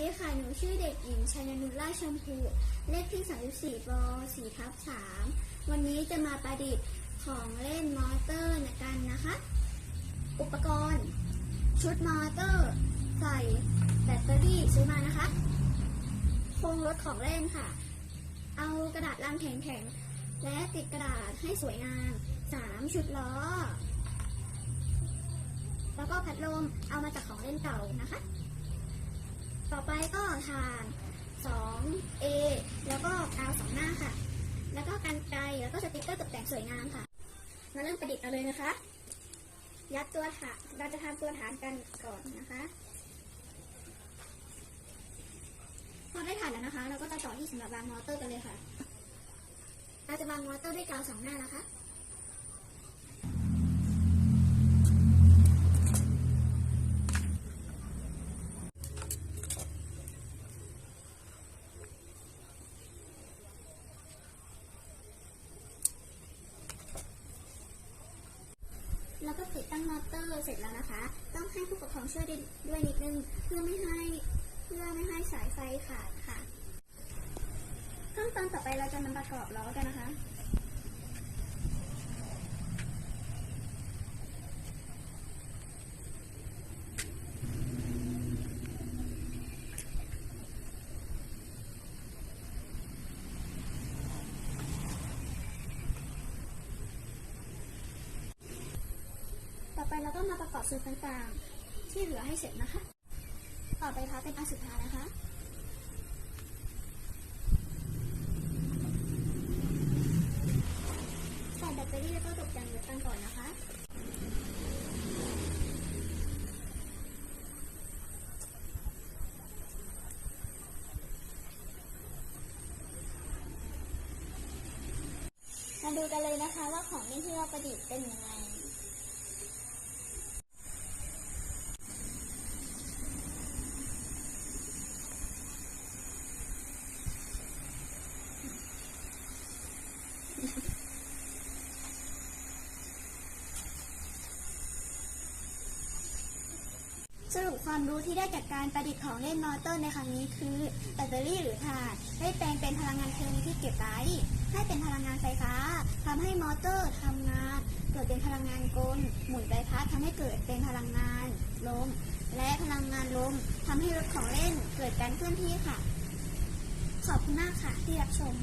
ดีค่ะ หนูชื่อเด็กหญิงชัยนุชราชชมพู เลขที่ 34ป4ทับ3วันนี้จะมาประดิษฐ์ของเล่นมอเตอร์กันนะคะ อุปกรณ์ ชุดมอเตอร์ ใส่แบตเตอรี่ซื้อมานะคะ โครงรถของเล่นค่ะ เอากระดาษลังแข็งๆ และติดกระดาษให้สวยงาม 3 ชุดล้อ แล้วก็พัดลม เอามาจากของเล่นเก่านะคะ ต่อไปก็ฐาน 2A แล้วก็กาวสองหน้าค่ะ แล้วก็กันไกรแล้วก็สติกเกอร์ตกแต่งสวยงามค่ะ มาเริ่มประดิษฐ์กันเลยนะคะ ยัดตัวฐานเราจะทำตัวฐานกันก่อนนะคะพอได้ฐานแล้วนะคะ เราก็จะต่อที่สำหรับวางมอเตอร์กันเลยค่ะ เราจะวางมอเตอร์ด้วยกาวสองหน้านะคะ แล้วก็ติดตั้งมอเตอร์เสร็จแล้วนะคะ ต้องให้ผู้ปกครองช่วยด้วยนิดนึง เพื่อไม่ให้เพื่อไม่ให้สายไฟขาดค่ะ ขั้นตอนต่อไปเราจะมาประกอบล้อกันนะคะ ไปเราก็มาประกอบส่วนต่างๆ ที่เหลือให้เสร็จนะคะ ต่อไปคะเป็นอันสุดท้ายนะคะใส่แบตเตอรี่แล้วก็ตกแต่งรถกันก่อนนะคะมาดูกันเลยนะคะว่าของเล่นที่เราประดิษฐ์เป็นยังไง สรุปความรู้ที่ได้จากการประดิษฐ์ของเล่นมอเตอร์ในครั้งนี้คือแบตเตอรี่หรือถ่านได้แปลงเป็นพลังงานเคมีที่เก็บไว้ให้เป็นพลังงานไฟฟ้าทำให้มอเตอร์ทำงาน เกิดเป็นพลังงานกลหมุนใบพัดทำให้เกิดเป็นพลังงานลมและพลังงานลมทำให้รถของเล่นเกิดการเคลื่อนที่ค่ะ ขอบคุณมากค่ะที่รับชม